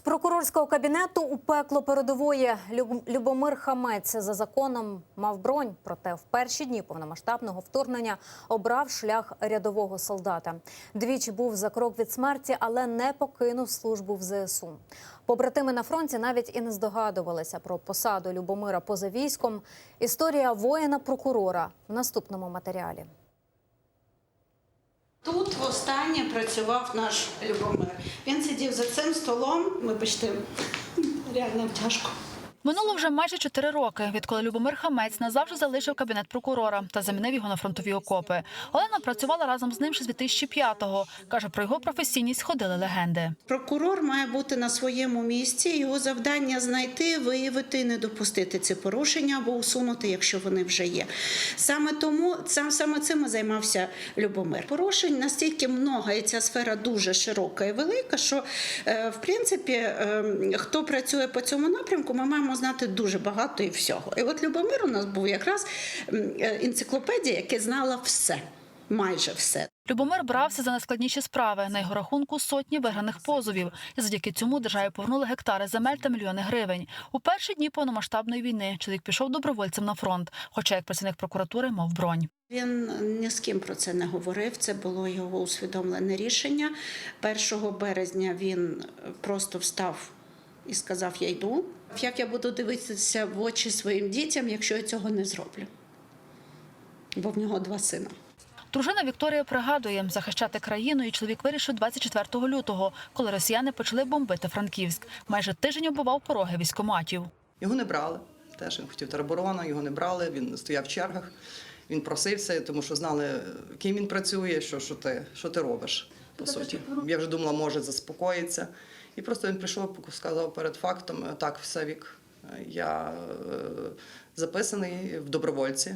З прокурорського кабінету у пекло передової Люб- Любомир Хамець за законом мав бронь. Проте в перші дні повномасштабного вторгнення обрав шлях рядового солдата. Двічі був за крок від смерті, але не покинув службу в ЗСУ. Побратими на фронті навіть і не здогадувалися про посаду Любомира поза військом. Історія воїна-прокурора в наступному матеріалі. Тут востаннє працював наш Любомир. Він сидів за цим столом. Вибачте, реально тяжко. Минуло вже майже чотири роки, відколи Любомир Хамець назавжди залишив кабінет прокурора та замінив його на фронтові окопи. Олена працювала разом з ним ще з 2005-го. Каже, про його професійність ходили легенди. Прокурор має бути на своєму місці. Його завдання знайти, виявити не допустити ці порушення або усунути, якщо вони вже є. Саме тому сам саме цим і займався Любомир. Порушень настільки много, і ця сфера дуже широка і велика, що е, в принципі е, хто працює по цьому напрямку, ми маємо знати дуже багато і всього. І от Любомир у нас був якраз е, енциклопедія, яка знала все, майже все. Любомир брався за найскладніші справи. На його рахунку сотні виграних позовів. І завдяки цьому державі повернули гектари земель та мільйони гривень. У перші дні повномасштабної війни чоловік пішов добровольцем на фронт, хоча як працівник прокуратури мав бронь. Він ні з ким про це не говорив. Це було його усвідомлене рішення. 1 березня він просто встав і сказав: Я йду. Як я буду дивитися в очі своїм дітям, якщо я цього не зроблю? Бо в нього два сина. Дружина Вікторія пригадує, захищати країну і чоловік вирішив 24 лютого, коли росіяни почали бомбити Франківськ. Майже тиждень оббивав пороги військоматів. Його не брали. Теж він хотів тероборону, його не брали, він стояв в чергах, він просився, тому що знали, ким він працює, що, що, ти, що ти робиш, по суті. Я вже думала, може заспокоїться. І просто він прийшов, сказав перед фактом: так, все вік, я е, записаний в добровольці.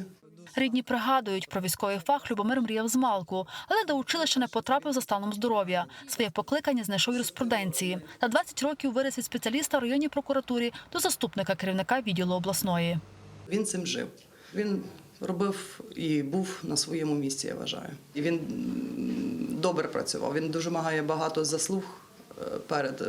Рідні пригадують, про військовий фах Любомир мріяв з малку, але до училища не потрапив за станом здоров'я. Своє покликання знайшов юриспруденції. На 20 років виріс від спеціаліста в районній прокуратурі до заступника керівника відділу обласної. Він цим жив. Він робив і був на своєму місці, я вважаю. І він добре працював. Він дуже має багато заслуг перед е,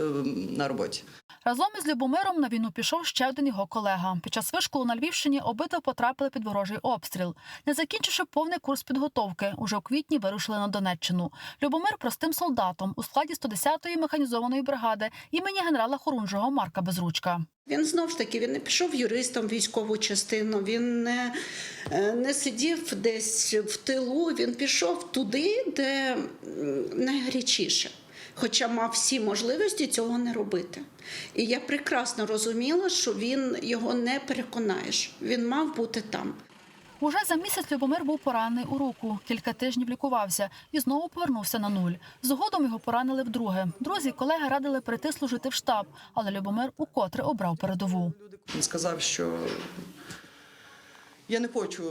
на роботі. Разом із Любомиром на війну пішов ще один його колега. Під час вишколу на Львівщині обидва потрапили під ворожий обстріл. Не закінчивши повний курс підготовки, уже у квітні вирушили на Донеччину. Любомир простим солдатом у складі 110-ї механізованої бригади імені генерала Хорунжого Марка Безручка. Він знов ж таки він не пішов юристом в військову частину, він не, е, не сидів десь в тилу, він пішов туди, де найгарячіше. Хоча мав всі можливості цього не робити. І я прекрасно розуміла, що він його не переконаєш. Він мав бути там. Уже за місяць Любомир був поранений у руку. Кілька тижнів лікувався і знову повернувся на нуль. Згодом його поранили вдруге. Друзі, колеги радили прийти служити в штаб, але Любомир укотре обрав передову. Він сказав, що я не хочу,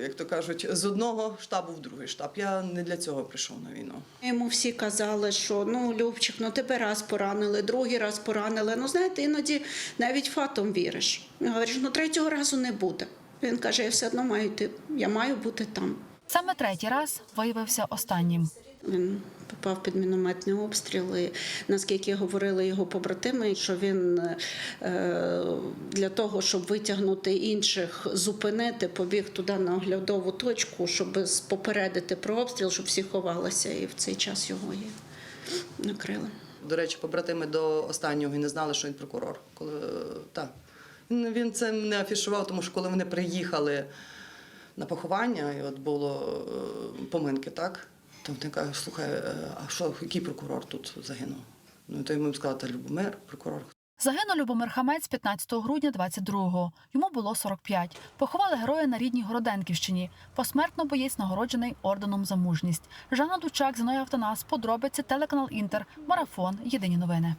як то кажуть, з одного штабу в другий штаб. Я не для цього прийшов на війну. Йому всі казали, що ну Любчик, ну тебе раз поранили, другий раз поранили. Ну знаєте, іноді навіть фатом віриш. Говориш, ну третього разу не буде. Він каже: я все одно маю йти, я маю бути там. Саме третій раз виявився останнім. Він попав під мінометний обстріл. І, наскільки говорили його побратими, що він е, для того, щоб витягнути інших, зупинити, побіг туди на оглядову точку, щоб попередити про обстріл, щоб всі ховалися, і в цей час його і накрили. До речі, побратими до останнього і не знали, що він прокурор. Коли е, так. Він він це не афішував, тому що коли вони приїхали на поховання, і от було е, поминки, так? То ти кажу, слухай, е, а що, який прокурор тут загинув? Ну, то йому сказати Любомир, прокурор. Загинув Любомир Хамець 15 грудня 22-го. Йому було 45. Поховали героя на рідній Городенківщині. Посмертно боєць нагороджений орденом за мужність. Жанна Дучак, Зіноя Автонас, подробиці, телеканал Інтер, Марафон. Єдині новини.